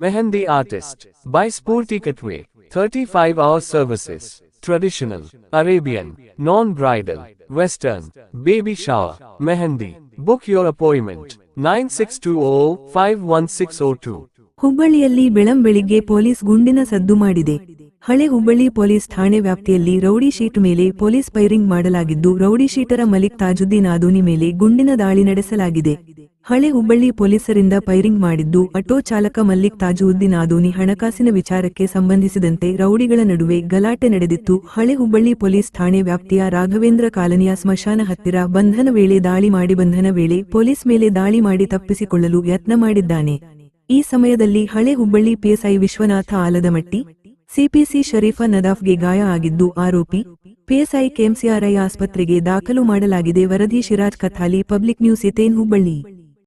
Mehendi artist. By Spurti Katwe. 35 hour services. Traditional, Arabian, non-bridal, Western, baby shower, Mehendi. Book your appointment. 9620-51602. ಹುಬ್ಬಳ್ಳಿಯಲ್ಲಿ ಬೆಳಂಬೆಳಿಗ್ಗೆ police ಗುಂಡಿನ ಸದ್ದು ಮಾಡಿದೆ ಹಳೆ Hubballi police ಠಾಣೆ ವ್ಯಾಪ್ತಿಯಲ್ಲಿ ರೌಡಿ ಶೀಟ್ ಮೇಲೆ ಪೊಲೀಸ್ ಫೈರಿಂಗ್ ಮಾಡಲಾಗಿದ್ದು ರೌಡಿ ಶೀಟರ ಮಲಿಕ್ ತಾಜುದ್ದೀನ್ ಆದೂನಿ ಮೇಲೆ ಗುಂಡಿನ ದಾಳಿ ನಡೆಸಲಾಗಿದೆ ಹಳೆ ಹುಬ್ಬಳ್ಳಿ ಪೊಲೀಸರಿಂದ ಫೈರಿಂಗ್ ಮಾಡಿದ್ದು ಆಟೋ ಚಾಲಕ ಮಲ್ಲಿಕ್ ತಾಜುದ್ದೀನ್ ಆದೋನಿ ಹಣಕಾಸಿನ ವಿಚಾರಕ್ಕೆ ಸಂಬಂಧಿಸಿದಂತೆ ರೌಡಿಗಳ ನಡುವೆ ಗಲಾಟೆ ನಡೆದಿತ್ತು. ಹಳೆ ಹುಬ್ಬಳ್ಳಿ ಪೊಲೀಸ್ ಠಾಣೆ ವ್ಯಾಪ್ತಿಯ ರಾಘವೇಂದ್ರ ಕಾಲನಿಯ ಸ್ಮಶಾನ ಹತ್ತಿರ ಬಂಧನ ವೇಳೆ ದಾಳಿ ಮಾಡಿ ಬಂಧನ ವೇಳೆ ಪೊಲೀಸ್ ಮೇಲೆ ದಾಳಿ ಮಾಡಿ ತಪ್ಪಿಸಿಕೊಳ್ಳಲು ಯತ್ನ ಮಾಡಿದ್ದಾನೆ. ಈ ಸಮಯದಲ್ಲಿ ಹಳೆ ಹುಬ್ಬಳ್ಳಿ ಪಿಎಸ್ಐ ವಿಶ್ವನಾಥ ಆಲದಮಟ್ಟಿ, ಸಿಪಿಸಿ ಶರೀಫ ನದಾಫ್ಗೆ ಗಾಯ ಆಗಿದ್ದು ಆರೋಪಿ, ಪಿಎಸ್ಐ ಕೆಎಂಸಿಆರ್ಐ ಆಸ್ಪತ್ರೆಗೆ ದಾಖಲು ಮಾಡಲಾಗಿದೆ. ವರದಿ ಶಿರಾಜ್ ಕಥಾಲಿ, ಪಬ್ಲಿಕ್ ನ್ಯೂಸ್ ಇತೇನ್ ಹುಬ್ಬಳ್ಳಿ.